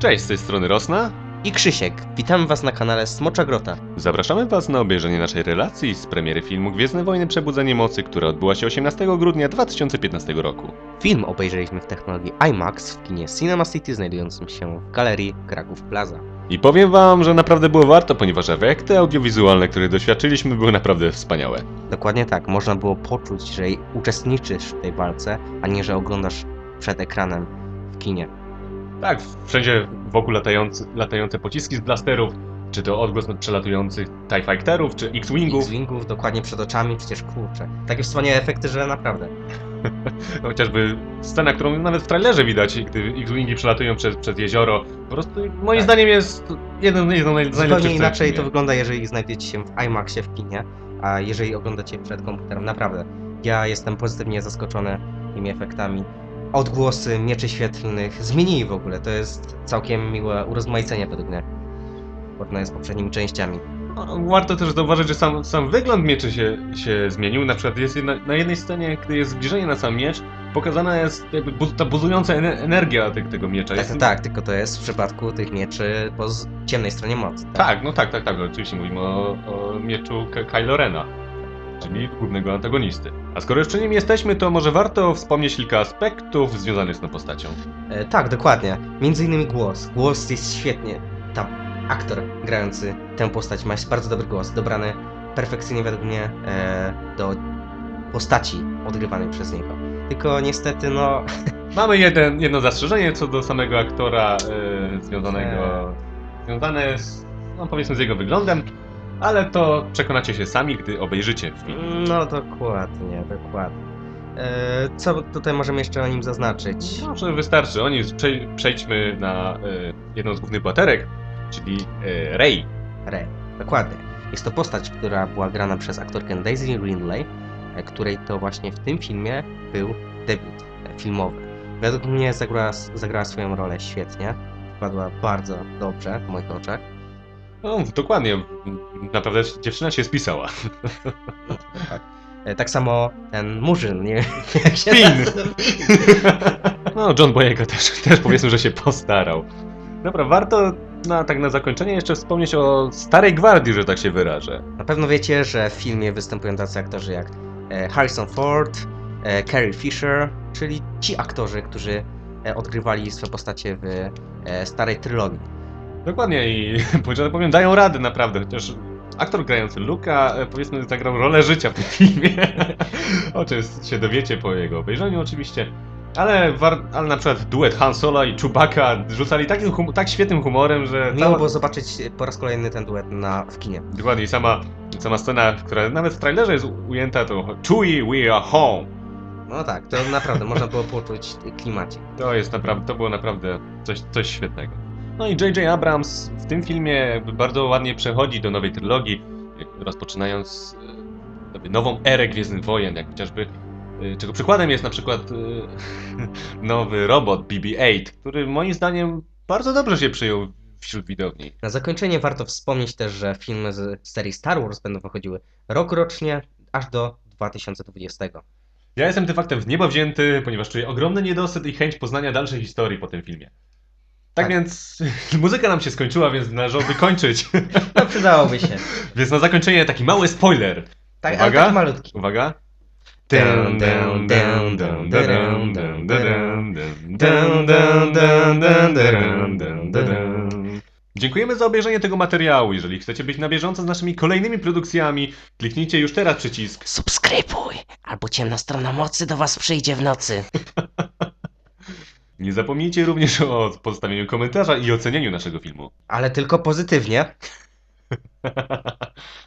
Cześć, z tej strony Rosna. I Krzysiek, witamy Was na kanale Smocza Grota. Zapraszamy Was na obejrzenie naszej relacji z premiery filmu Gwiezdne Wojny Przebudzenie Mocy, która odbyła się 18 grudnia 2015 roku. Film obejrzeliśmy w technologii IMAX w kinie Cinema City znajdującym się w galerii Kraków Plaza. I powiem Wam, że naprawdę było warto, ponieważ efekty audiowizualne, których doświadczyliśmy, były naprawdę wspaniałe. Dokładnie tak, można było poczuć, że uczestniczysz w tej walce, a nie że oglądasz przed ekranem w kinie. Tak, wszędzie wokół latający, latające pociski z blasterów, czy to odgłos przelatujących TIE Fighterów, czy X-Wingów, X-Wingów dokładnie przed oczami, przecież kurczę. Takie wspaniałe efekty, że naprawdę. chociażby scena, którą nawet w trailerze widać, gdy X-Wingi przelatują przez, przez jezioro. Po prostu moim Tak. zdaniem jest jedną, jedną z najlepszych Zupełnie inaczej to wygląda, jeżeli znajdziecie się w IMAXie w kinie, a jeżeli oglądacie przed komputerem. Naprawdę. Ja jestem pozytywnie zaskoczony tymi efektami. Odgłosy mieczy świetlnych zmienili w ogóle. To jest całkiem miłe urozmaicenie według mnie. W porównaniu z poprzednimi częściami. No, Warto też zauważyć, że sam, sam wygląd mieczy się, się zmienił. Na przykład jest jedna, na jednej scenie, gdy jest zbliżenie na sam miecz, pokazana jest jakby bu, ta buzująca ene- energia tego miecza. Tak, jest, tak, tak, tylko to jest w przypadku tych mieczy po z- ciemnej stronie mocy. Tak, no tak, tak, tak. Oczywiście mówimy o, o mieczu Ky- Kylo Rena, czyli głównego antagonisty. A skoro już przy nim jesteśmy, to może warto wspomnieć kilka aspektów związanych z tą postacią. E, tak, dokładnie. Między innymi głos. Głos jest świetnie. Tam aktor grający tę postać ma bardzo dobry głos, dobrany perfekcyjnie według mnie e, do postaci odgrywanej przez niego. Tylko niestety, no, Mamy jeden, jedno zastrzeżenie co do samego aktora e, związanego, związane z, no powiedzmy z jego wyglądem, ale to przekonacie się sami, gdy obejrzycie film. no dokładnie, dokładnie. E, co tutaj możemy jeszcze o nim zaznaczyć? Może wystarczy. Oni prze, przejdźmy na e, jedną z głównych bohaterek, czyli e, Rey. Dokładnie. Jest to postać, która była grana przez aktorkę Daisy Ridley, e, której to właśnie w tym filmie był debiut e, filmowy. Według mnie zagrała, zagrała swoją rolę świetnie. Wpadła bardzo dobrze w moich oczach. No, dokładnie. Naprawdę dziewczyna się spisała. Tak. E, Tak samo ten murzyn, nie wiem jak się Finn. nazywa. No, John Boyega też, też powiedzmy, że się postarał. Dobra, warto na, tak na zakończenie jeszcze wspomnieć o starej gwardii, że tak się wyrażę. Na pewno wiecie, że w filmie występują tacy aktorzy jak e, Harrison Ford, e, Carrie Fisher, czyli ci aktorzy, którzy odgrywali swoje postacie w starej trylogii. Dokładnie i że powiem, dają radę naprawdę, chociaż aktor grający Luka, e, powiedzmy, zagrał rolę życia w tym filmie. o czym się dowiecie po jego obejrzeniu oczywiście. Ale, ale na przykład duet Han Solo i Chewbacca rzucali takim tak świetnym humorem, że Miło było zobaczyć po raz kolejny ten duet na, w kinie. Dokładnie, sama, sama scena, która nawet w trailerze jest ujęta, to Chewie, we are home. No tak, to naprawdę można było poczuć klimacie. To jest naprawdę, to było naprawdę coś, coś świetnego. No i J.J. Abrams w tym filmie bardzo ładnie przechodzi do nowej trylogii, rozpoczynając e, nową erę Gwiezdnych Wojen, jak chociażby, e, czego przykładem jest na przykład e, nowy robot BB-8, który moim zdaniem bardzo dobrze się przyjął wśród widowni. Na zakończenie warto wspomnieć też, że filmy z serii Star Wars będą wychodziły rok rocznie, aż do 2020. Ja jestem tym faktem w niebo wzięty, ponieważ czuję ogromny niedosyt i chęć poznania dalszej historii po tym filmie. Tak, więc muzyka nam się skończyła, więc należałoby kończyć. No przydałoby się. więc na zakończenie taki mały spoiler. Tak, uwaga, tak malutki. Uwaga. Dziękujemy za obejrzenie tego materiału. Jeżeli chcecie być na bieżąco z naszymi kolejnymi produkcjami, kliknijcie już teraz przycisk subskrybuj, albo ciemna strona mocy do was przyjdzie w nocy. Nie zapomnijcie również o pozostawieniu komentarza i ocenieniu naszego filmu. Ale tylko pozytywnie.